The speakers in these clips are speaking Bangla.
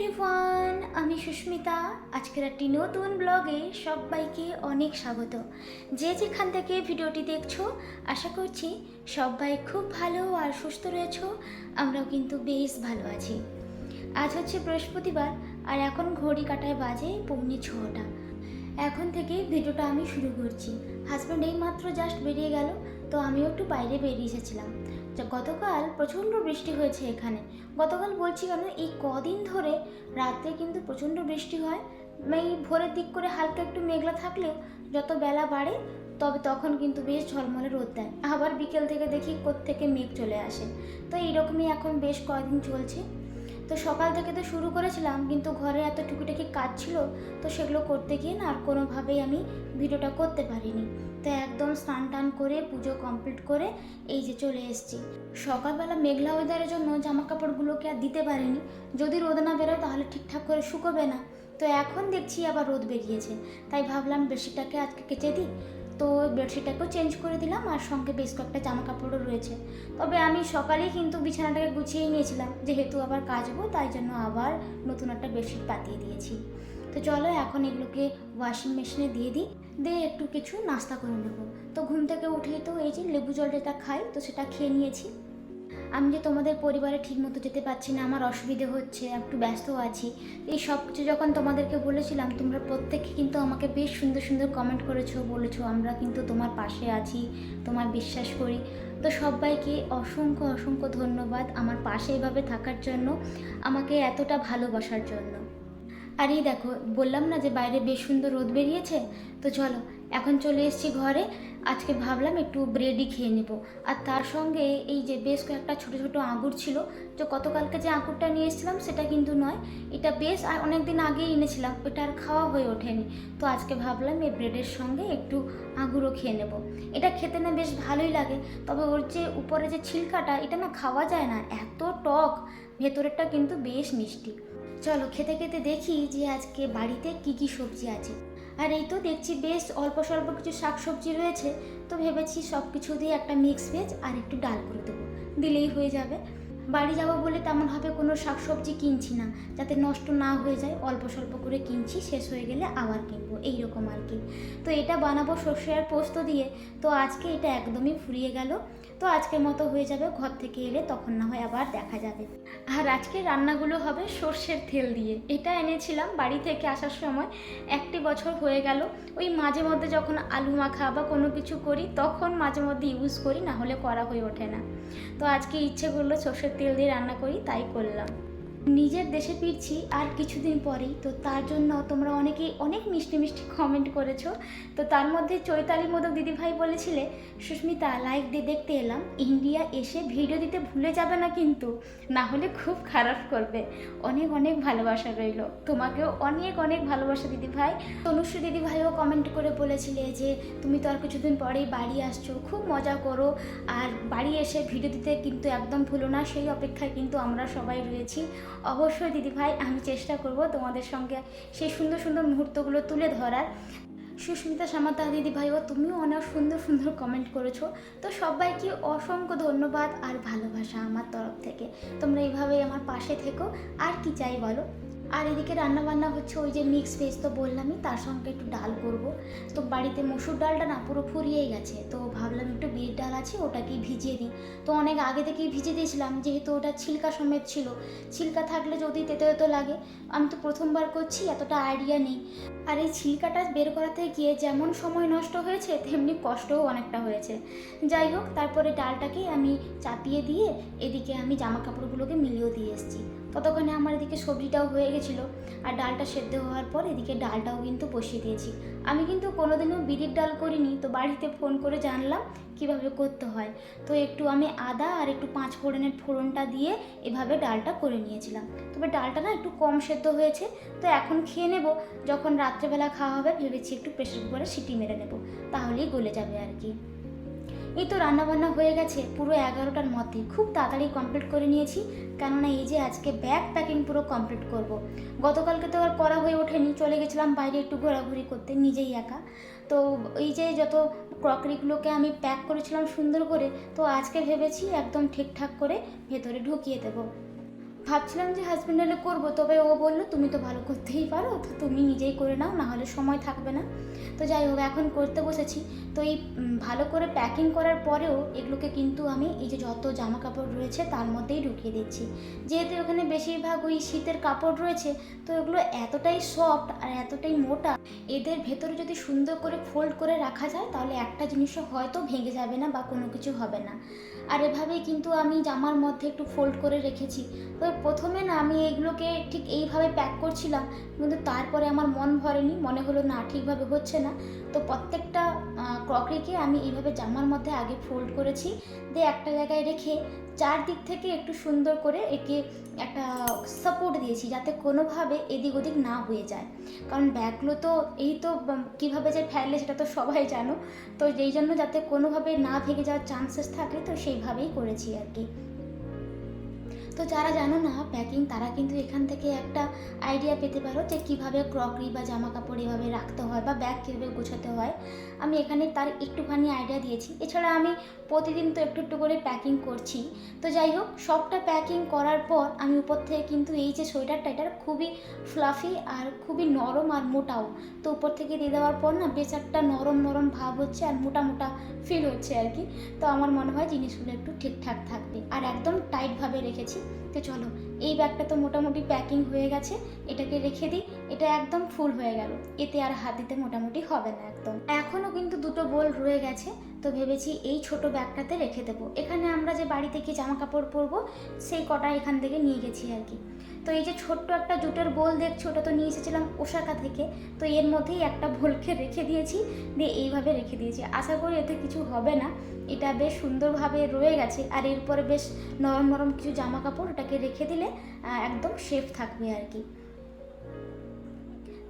এভরিওয়ান আমি সুস্মিতা। আজকের একটি নতুন ব্লগে সবাইকে অনেক স্বাগত। যে যেখান থেকে ভিডিওটি দেখছ, আশা করছি সবাই খুব ভালো আর সুস্থ রয়েছো। আমরাও কিন্তু বেশ ভালো আছি। আজ হচ্ছে বৃহস্পতিবার, আর এখন ঘড়ি কাটায় বাজে পৌনে ছটা। এখন থেকে ভিডিওটা আমি শুরু করছি। হাজব্যান্ড এই মাত্র জাস্ট বেরিয়ে গেল, তো আমিও একটু বাইরে বেরিয়ে এসেছিলাম। গতকাল প্রচণ্ড বৃষ্টি হয়েছে এখানে। গতকাল বলছি কেন, এই কদিন ধরে রাতে কিন্তু প্রচণ্ড বৃষ্টি হয়। এই ভোরের দিক করে হালকা একটু মেঘলা থাকলেও যত বেলা বাড়ে, তবে তখন কিন্তু বেশ ঝলমলে রোদ দেয়। আবার বিকেল থেকে দেখি কোথেকে মেঘ চলে আসে। তো এইরকমই এখন বেশ কয়েকদিন চলছে। তো সকাল থেকে তো শুরু করেছিলাম, কিন্তু ঘরে এত টুকিটাকি কাজ ছিল, তো সেগুলো করতে গিয়ে না আর কোনোভাবেই আমি ভিডিওটা করতে পারিনি। তো একদম স্নান টান করে, পুজো কমপ্লিট করে এই যে চলে এসেছি। সকালবেলা মেঘলা ওয়েদারের জন্য জামা কাপড়গুলোকে আর দিতে পারিনি। যদি রোদ না বেরোয় তাহলে ঠিকঠাক করে শুকোবে না। তো এখন দেখছি আবার রোদ বেরিয়েছে। তাই ভাবলাম বেশিটাকে আজকে কেচে দিই। তো বেডশিটটাকেও চেঞ্জ করে দিলাম আর সঙ্গে বেশ কয়েকটা জামা কাপড়ও রয়েছে। তবে আমি সকালেই কিন্তু বিছানাটাকে গুছিয়ে নিয়েছিলাম, যেহেতু আবার কাচবো, তাই জন্য আবার নতুন একটা বেডশিট পাতিয়ে দিয়েছি। তো চলো এখন এগুলোকে ওয়াশিং মেশিনে দিয়ে দিই, দিয়ে একটু কিছু নাস্তা করে নেব। তো ঘুম থেকে উঠেই তো এই যে লেবু জল যেটা খাই, তো সেটা খেয়ে নিয়েছি। আমি যে তোমাদের পরিবারে ঠিকমতো যেতে পারছি না, আমার অসুবিধে হচ্ছে একটু ব্যস্ত আছি। এই সব কিছু যখন তোমাদেরকে বলেছিলাম, তোমরা প্রত্যেকে কিন্তু আমাকে বেশ সুন্দর সুন্দর কমেন্ট করেছ, বলেছ, আমরা কিন্তু তোমার পাশে আছি, তোমার বিশ্বাস করি। তো সবাইকে অসংখ্য অসংখ্য ধন্যবাদ আমার পাশে এভাবে থাকার জন্য, আমাকে এতটা ভালোবাসার জন্য। আর এই দেখো, বললাম না যে বাইরে বেশ সুন্দর রোদ বেরিয়েছে? তো চলো এখন চলে এসেছি ঘরে। আজকে ভাবলাম একটু ব্রেডই খেয়ে নেব। আর তার সঙ্গে এই যে বেশ কয়েকটা ছোটো ছোটো আঙুর ছিল, তো গতকালকে যে আঙুরটা নিয়ে এসেছিলাম সেটা কিন্তু নয়, এটা বেশ আর অনেক দিন আগেই এনেছিলাম ওটা আর খাওয়া হয়ে ওঠেনি। তো আজকে ভাবলাম এই ব্রেডের সঙ্গে একটু আঙুরও খেয়ে নেব। এটা খেতে না বেশ ভালোই লাগে, তবে ওর যে উপরে যে ছিলকাটা, এটা না খাওয়া যায় না, এত টক, ভেতরেরটা কিন্তু বেশ মিষ্টি। চলো খেতে খেতে দেখি যে আজকে বাড়িতে কি কি সবজি আছে। আর এই তো দেখছি বেশ অল্প স্বল্প কিছু শাক সবজি রয়েছে। তো ভেবেছি সব কিছু দিয়ে একটা মিক্স ভেজ আর একটু ডাল করে দেবো। দিলেই হয়ে যাবে। বাড়ি যাব বলে তেমনভাবে কোনো শাক সবজি কিনছি না। যাতে নষ্ট না হয়ে যায়, অল্প স্বল্প করে কিনছি, শেষ হয়ে গেলে আবার কিনবো। এইরকম আর কি। তো এটা বানাবো সর্ষে আর পোস্ত দিয়ে। তো আজকে এটা একদমই ফুরিয়ে গেল। তো আজকের মতো হয়ে যাবে ঘর থেকে এলে, তখন না হয় আবার দেখা যাবে। আর আজকে রান্নাগুলো হবে সর্ষের তেল দিয়ে। এটা এনেছিলাম বাড়ি থেকে আসার সময়, একটি বছর হয়ে গেল। ওই মাঝে মধ্যে যখন আলু মাখা বা কোনো কিছু করি, তখন মাঝে মধ্যে ইউজ করি, না হলে করা হয়ে ওঠে না। তো আজকে ইচ্ছে করল সর্ষের তেল দিয়ে রান্না করি, তাই করলাম। নিজের দেশে ফিরছি আর কিছুদিন পরেই, তো তার জন্য তোমরা অনেকেই অনেক মিষ্টি মিষ্টি কমেন্ট করেছ। তো তার মধ্যে চৈতালি মোদক দিদিভাই বলেছিলে, সুস্মিতা লাইক দিয়ে দেখতে এলাম ইন্ডিয়া এসে ভিডিও দিতে ভুলে যাবে না কিন্তু, না হলে খুব খারাপ করবে। অনেক অনেক ভালোবাসা রইল। তোমাকেও অনেক অনেক ভালোবাসা দিদিভাই। তনুশ্রী দিদিভাইও কমেন্ট করে বলেছিলে যে, তুমি তো আর কিছুদিন পরেই বাড়ি আসছো, খুব মজা করো। আর বাড়ি এসে ভিডিও দিতে কিন্তু একদম ভুলো না, সেই অপেক্ষায় কিন্তু আমরা সবাই রয়েছি। অবশ্যই দিদিভাই আমি চেষ্টা করব তোমাদের সঙ্গে সেই সুন্দর সুন্দর মুহূর্তগুলো তুলে ধরার। সুস্মিতা সামাতা দিদিভাইও তুমিও অনেক সুন্দর সুন্দর কমেন্ট করেছ। তো সবাইকে অসংখ্য ধন্যবাদ আর ভালোবাসা আমার তরফ থেকে। তোমরা এইভাবেই আমার পাশে থেকো। আর কি চাই বলো? আর এদিকে রান্না বান্না হচ্ছে ওই যে মিক্স ভেজ তো বললামই, তার সঙ্গে একটু ডাল করব। তো বাড়িতে মসুর ডালটা না পুরো ফুরিয়েই গেছে, তো ভাবলাম একটু বিয়ের ডাল আছে, ওটাকেই ভিজিয়ে দিই। তো অনেক আগে থেকেই ভিজিয়ে দিয়েছিলাম, যেহেতু ওটা ছিলকা সমেত ছিল, ছিলকা থাকলে যদি তেতে তেতো লাগে, আমি তো প্রথমবার করছি, এতটা আইডিয়া নেই। আর এই ছিলকাটা বের করাতে গিয়ে যেমন সময় নষ্ট হয়েছে, তেমনি কষ্টও অনেকটা হয়েছে। যাই হোক, তারপরে ডালটাকে আমি চাপিয়ে দিয়ে এদিকে আমি জামা কাপড়গুলোকে মিলিয়েও দিয়ে এসেছি। ততক্ষণে আমার এদিকে সবজিটাও হয়ে গেছিল আর ডালটা সেদ্ধ হওয়ার পর এদিকে ডালটাও কিন্তু বসিয়ে দিয়েছি। আমি কিন্তু কোনোদিনও বিড়ির ডাল করিনি, তো বাড়িতে ফোন করে জানলাম কীভাবে করতে হয়। তো একটু আমি আদা আর একটু পাঁচ ফোড়নের ফোড়নটা দিয়ে এভাবে ডালটা করে নিয়েছিলাম। তবে ডালটা না একটু কম সেদ্ধ হয়েছে, তো এখন খেয়ে নেব। যখন রাত্রেবেলা খাওয়া হবে, ভেবেছি একটু প্রেশার কুকারে সিটি মেরে নেব, তাহলেই গলে যাবে আর কি। এই তো রান্নাবান্না হয়ে গেছে, পুরো এগারোটার মধ্যে। খুব তাড়াতাড়ি কমপ্লিট করে নিয়েছি, কেননা এই যে আজকে ব্যাগ প্যাকিং পুরো কমপ্লিট করব। গতকালকে তো আর করা হয়ে ওঠেনি, চলে গেছিলাম বাইরে একটু ঘোরাঘুরি করতে, নিজেই একা। তো এই যে যত ক্রকরিগুলোকে আমি প্যাক করেছিলাম সুন্দর করে, তো আজকে ভেবেছি একদম ঠিকঠাক করে ভেতরে ঢুকিয়ে দেবো। ভাবছিলাম যে হাজব্যান্ড এলে করব, তবে ও বলল, তুমি তো ভালো করতেই পারো, তো তুমি নিজেই করে নাও না হলে সময় থাকবে না। তো যাই হোক, এখন করতে বসেছি। তো এই ভালো করে প্যাকিং করার পরেও এগুলোকে কিন্তু আমি এই যে যত জামা কাপড় রয়েছে, তার মধ্যেই ঢুকিয়ে দিচ্ছি। যেহেতু ওখানে বেশিরভাগ ওই শীতের কাপড় রয়েছে, তো এগুলো এতটাই সফট আর এতটাই মোটা, এদের ভেতরে যদি সুন্দর করে ফোল্ড করে রাখা যায়, তাহলে একটা জিনিসও হয়তো ভেঙে যাবে না বা কোনো কিছু হবে না। আর এভাবেই কিন্তু আমি জামার মধ্যে একটু ফোল্ড করে রেখেছি। তো প্রথমে না আমি এইগুলোকে ঠিক এইভাবে প্যাক করছিলাম, কিন্তু তারপরে আমার মন ভরেনি, মনে হলো না ঠিকভাবে হচ্ছে না। তো প্রত্যেকটা ক্রকরিকে আমি এইভাবে জামার মধ্যে আগে ফোল্ড করেছি, দিয়ে একটা জায়গায় রেখে চারদিক থেকে একটু সুন্দর করে একে একটা সাপোর্ট দিয়েছি, যাতে কোনোভাবে এদিক ওদিক না হয়ে যায়। কারণ ব্যাগগুলো তো, এই তো কীভাবে যে ফেলে সেটা তো সবাই জানো। তো যেই জন্য যাতে কোনোভাবে না ভেঙে যাওয়ার চান্সেস থাকে, তো সেইভাবেই করেছি আর কি। তো যারা জানো না প্যাকিং তারা কিন্তু এখান থেকে একটা আইডিয়া পেতে পারো যে কীভাবে ক্রকরি বা জামা কাপড় এভাবে রাখতে হয় বা ব্যাগ কীভাবে গোছাতে হয়। আমি এখানে তার একটুখানি আইডিয়া দিয়েছি। এছাড়া আমি প্রতিদিন তো একটু একটু করে প্যাকিং করছি। তো যাই হোক, সবটা প্যাকিং করার পর আমি উপর থেকে কিন্তু এই যে সোয়েটারটা এটা খুবই ফ্লাফি আর খুবই নরম আর মোটাও। তো উপর থেকে দিয়ে দেওয়ার পর না, বেশ একটা নরম নরম ভাব হচ্ছে আর মোটা মোটা ফিল হচ্ছে আর কি। তো আমার মনে হয় জিনিসগুলো একটু ঠিকঠাক থাকবে। আর একদম টাইটভাবে রেখেছি। তো চলো, এই ব্যাগটা তো মোটামুটি প্যাকিং হয়ে গেছে, এটাকে রেখে দিই, এটা একদম ফুল হয়ে গেল, এতে আর হাত দিতে মোটামুটি হবে না একদম। এখনও কিন্তু দুটো বোল রয়ে গেছে তো ভেবেছি এই ছোট ব্যাগটাতে রেখে দেবো। এখানে আমরা যে বাড়ি থেকে জামা কাপড় পরবো, সেই কটা এখান থেকে নিয়ে গেছি আর কি। তো এই যে ছোট্ট একটা জুটের বোল দেখছ, ওটা তো নিয়ে এসেছিলাম ওশাকা থেকে। তো এর মধ্যেই একটা ভোলকে রেখে দিয়েছি, দিয়ে এইভাবে রেখে দিয়েছি। আশা করি এতে কিছু হবে না। এটা বেশ সুন্দরভাবে রয়ে গেছে। আর এরপরে বেশ নরম নরম কিছু জামা কাপড় ওটাকে রেখে দিলে একদম সেফ থাকবে আর কি।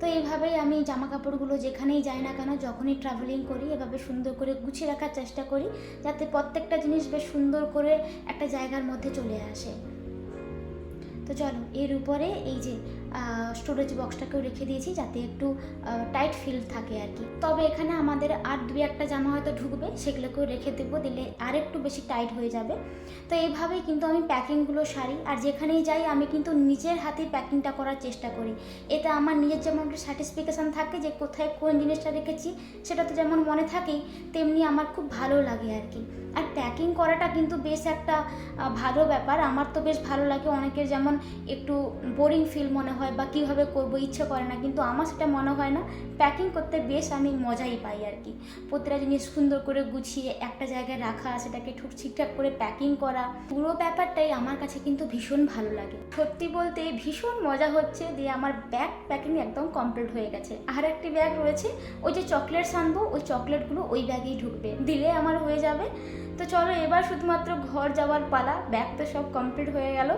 তো এইভাবেই আমি জামা কাপড়গুলো যেখানেই যাই না কেন, যখনই ট্রাভেলিং করি, এভাবে সুন্দর করে গুছিয়ে রাখার চেষ্টা করি, যাতে প্রত্যেকটা জিনিস বেশ সুন্দর করে একটা জায়গার মধ্যে চলে আসে। তো চলো, এর উপরে এই যে স্টোরেজ বক্সটাকেও রেখে দিয়েছি যাতে একটু টাইট ফিল থাকে আর কি। তবে এখানে আমাদের আর দুই একটা জামা হয়তো ঢুকবে, সেগুলোকেও রেখে দেবো, দিলে আর একটু বেশি টাইট হয়ে যাবে। তো এইভাবেই কিন্তু আমি প্যাকিংগুলো সারি, আর যেখানেই যাই আমি কিন্তু নিজের হাতে প্যাকিংটা করার চেষ্টা করি। এতে আমার নিজের যেমন একটা স্যাটিসফিকেশান থাকে যে কোথায় কোন জিনিসটা রেখেছি সেটা তো যেমন মনে থাকেই, তেমনি আমার খুব ভালো লাগে আর কি। আর প্যাকিং করাটা কিন্তু বেশ একটা ভালো ব্যাপার। আমার তো বেশ ভালো লাগে অনেকের যেমন একটু বোরিং ফিল মনে হয় বা কীভাবে করব ইচ্ছে করে না, কিন্তু আমার সেটা মনে হয় না। প্যাকিং করতে বেশ আমি মজাই পাই আর কি। প্রতিটা জিনিস সুন্দর করে গুছিয়ে একটা জায়গায় রাখা, সেটাকে ঠিক, ঠিকঠাক করে প্যাকিং করা, পুরো ব্যাপারটাই আমার কাছে কিন্তু ভীষণ ভালো লাগে। সত্যি বলতে ভীষণ মজা হচ্ছে দিয়ে আমার ব্যাগ প্যাকিং একদম কমপ্লিট হয়ে গেছে। আর একটি ব্যাগ রয়েছে, ওই যে চকলেটস আনব, ওই চকলেটগুলো ওই ব্যাগেই ঢুকবে। দিলে আমার হয়ে যাবে। তো চলো এবার শুধুমাত্র ঘর যাওয়ার পালা। ব্যাগ তো সব কমপ্লিট হয়ে গেল।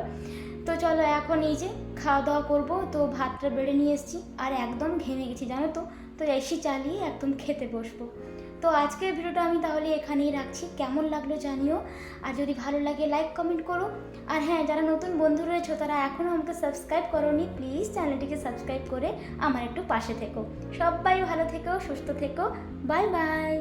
তো চলো এখন এই যে খাওয়া দাওয়া করব। তো ভাতটা বেড়ে নিয়ে এসেছি। আর একদম ঘেমে গেছি, জানো তো? তো এসি চালিয়ে একদম খেতে বসবো। তো আজকের ভিডিওটা আমি তাহলে এখানেই রাখছি। কেমন লাগল জানিও। আর যদি ভালো লাগে লাইক কমেন্ট করো। আর হ্যাঁ যারা নতুন বন্ধু রয়েছে, তারা এখনও আমাকে সাবস্ক্রাইব করোনি প্লিজ চ্যানেলটিকে সাবস্ক্রাইব করে আমার একটু পাশে থেকো। সবাই ভালো থেকো, সুস্থ থেকো। Bye bye